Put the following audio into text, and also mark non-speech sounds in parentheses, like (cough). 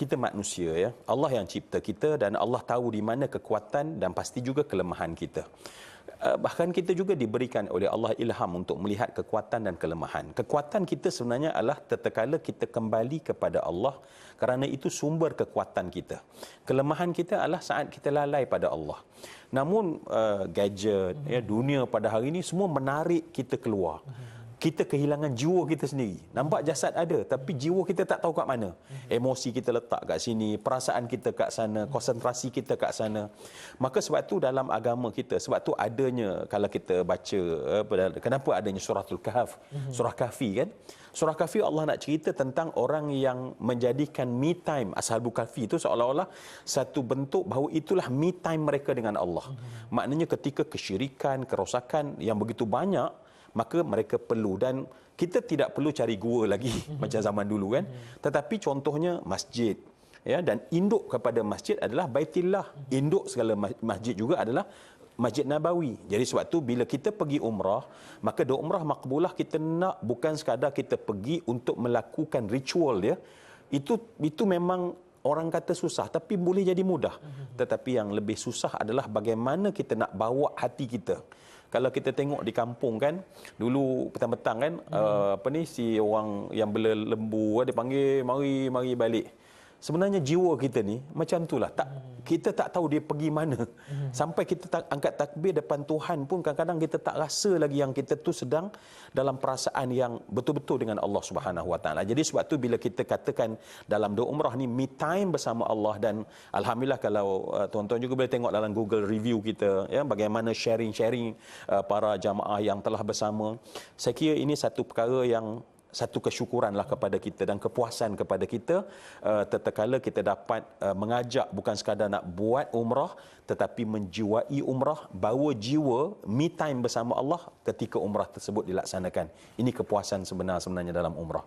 Kita manusia ya. Allah yang cipta kita dan Allah tahu di mana kekuatan dan pasti juga kelemahan kita. Eh, bahkan kita juga diberikan oleh Allah ilham untuk melihat kekuatan dan kelemahan. Kekuatan kita sebenarnya adalah tetekala kita kembali kepada Allah kerana itu sumber kekuatan kita. Kelemahan kita adalah saat kita lalai pada Allah. Namun uh, gadget ya dunia pada hari ini semua menarik kita keluar kita kehilangan jiwa kita sendiri. Nampak jasad ada tapi jiwa kita tak tahu kat mana. Emosi kita letak kat sini, perasaan kita kat sana, konsentrasi kita kat sana. Maka sebab tu dalam agama kita, sebab tu adanya kalau kita baca eh, kenapa adanya suratul kahf, surah kahfi kan? Surah kahfi Allah nak cerita tentang orang yang menjadikan me time ashabul kahfi itu seolah-olah satu bentuk bahawa itulah me time mereka dengan Allah. Maknanya ketika kesyirikan, kerosakan yang begitu banyak maka mereka perlu dan kita tidak perlu cari gua lagi (laughs) macam zaman dulu kan tetapi contohnya masjid ya dan induk kepada masjid adalah baitillah induk segala masjid juga adalah Masjid Nabawi. Jadi sebab tu bila kita pergi umrah, maka doa umrah makbulah kita nak bukan sekadar kita pergi untuk melakukan ritual dia. Itu itu memang orang kata susah tapi boleh jadi mudah. Tetapi yang lebih susah adalah bagaimana kita nak bawa hati kita kalau kita tengok di kampung kan dulu petang-petang kan hmm. uh, apa ni si orang yang bela lembu dia panggil mari mari balik. Sebenarnya jiwa kita ni macam itulah tak kita tak tahu dia pergi mana sampai kita tak, angkat takbir depan Tuhan pun kadang-kadang kita tak rasa lagi yang kita tu sedang dalam perasaan yang betul-betul dengan Allah Subhanahu Wa Taala. Jadi sebab tu bila kita katakan dalam doa umrah ni me time bersama Allah dan alhamdulillah kalau uh, tuan-tuan juga boleh tengok dalam Google review kita ya bagaimana sharing-sharing uh, para jamaah yang telah bersama. Saya kira ini satu perkara yang satu kesyukuranlah kepada kita dan kepuasan kepada kita. Uh, tetekala kita dapat uh, mengajak bukan sekadar nak buat umrah tetapi menjiwai umrah bawa jiwa me time bersama Allah ketika umrah tersebut dilaksanakan. Ini kepuasan sebenar sebenarnya dalam umrah